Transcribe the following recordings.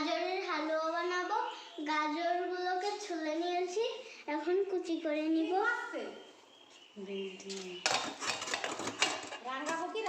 গাজরের হালুয়া বানাবো। গাজরগুলোকে ছুলে নিয়েছি। এখন কুচি করে নিব। রান্না কি?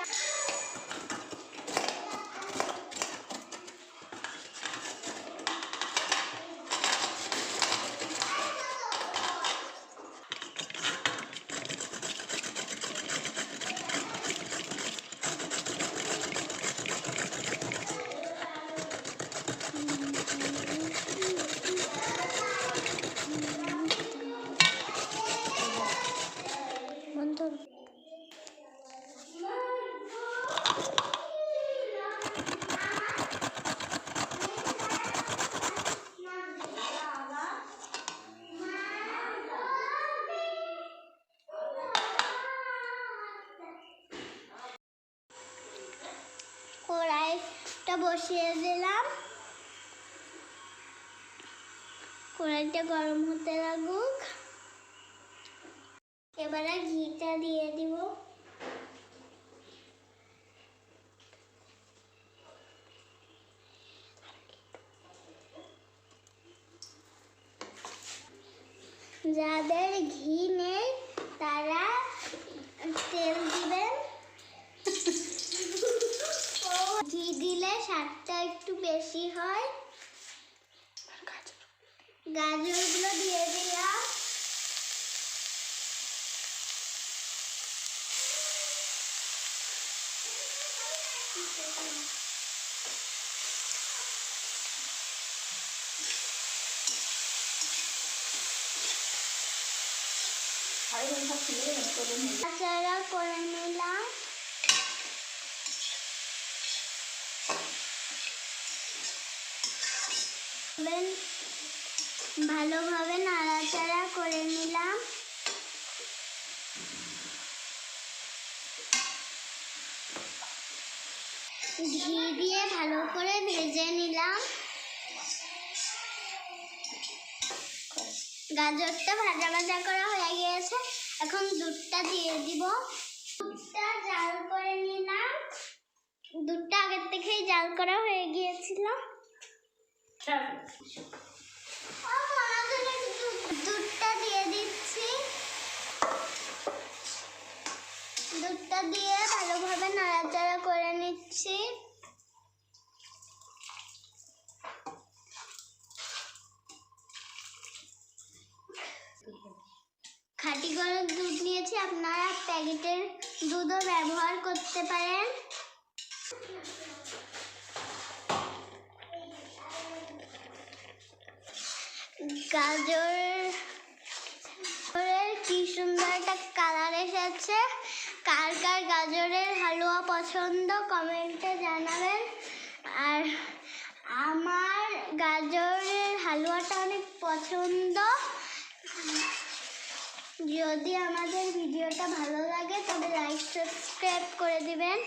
বসিয়ে দিলাম। কড়াইটা গরম হতে লাগুক। এবারে ঘিটা দিয়ে দিব। যাদের ঘি নেই তারা তেল দিবেন ঘি দিলে স্বাদটা একটু বেশি হয় গাজরগুলো দিয়ে দিলাম। আচারা করে নিলাম এবার ভালোভাবে নাড়াচাড়া করে নিলাম। ঘি দিয়ে ভালো করে ভেজে নিলাম। গাজরটা ভাজা ভাজা করা হয়ে গিয়েছে। এখন দুধটা দিয়ে দিব। দুধটা জাল করে নিলাম। দুধটা আগের থেকেই জাল করা হয়ে গিয়েছিল। দুধটা দিয়ে দিচ্ছি। দুধটা দিয়ে ভালোভাবে নাড়াচাড়া করে নিচ্ছি। খাঁটি গরুর দুধ নিয়েছি, আপনারা প্যাকেটের দুধও ব্যবহার করতে পারেন। গাজরের কি সুন্দর একটা কালার এসেছে। কার কার গাজরের হালুয়া পছন্দ কমেন্টে জানাবেন। আর আমার গাজরের হালুয়াটা অনেক পছন্দ। যদি আমাদের ভিডিওটা ভালো লাগে তবে লাইক সাবস্ক্রাইব করে দিবেন।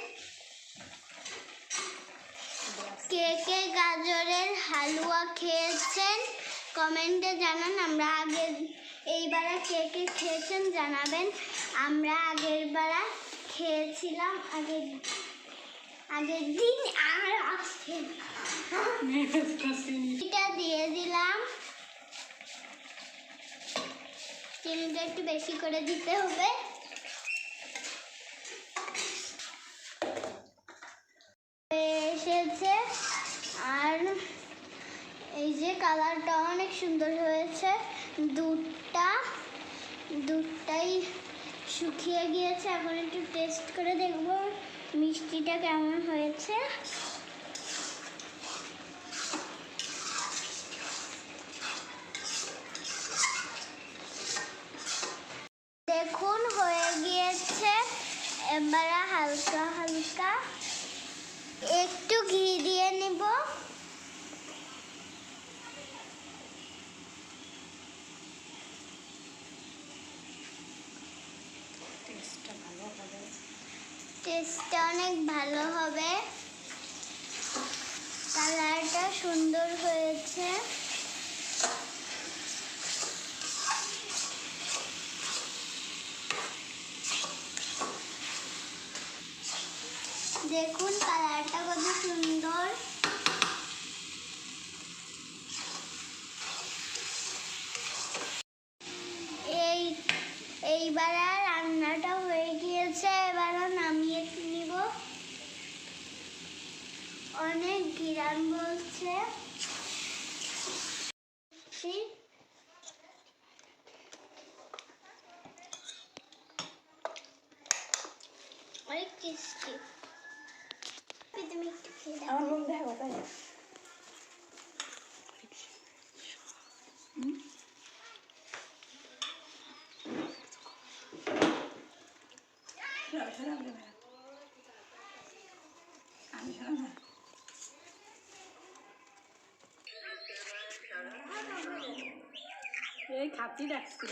কে কে গাজরের হালুয়া খেয়েছেন? কমেন্টে জানান, আমরা আগের, এইবারে কে কে খেয়েছেন জানাবেন। আমরা আগের বারা খেয়েছিলাম, আগের আগের দিন আর আজকে এটা দিয়ে দিলাম। চিনিটা একটু বেশি করে দিতে হবে এসেছে আর যে কালারটা অনেক সুন্দর হয়েছে, দুধটা, দুধটাই শুকিয়ে গিয়েছে। এখন একটু টেস্ট করে দেখব মিষ্টিটা কেমন হয়েছে। দেখুন, হয়ে গিয়েছে। এবারে হালকা হালকা। একটু ঘি দিয়ে নিব। টেস্টটা অনেক ভালো হবে। কালারটা সুন্দর হয়েছে। দেখুন কালারটা কত সুন্দর অনেক ঘিরান বলছে ঠিক অনেক টেস্টি তুমি একটু খেয়ে দেখো। আমার মুখ দেখো তাই আমি এই খাচ্ছি দেখছি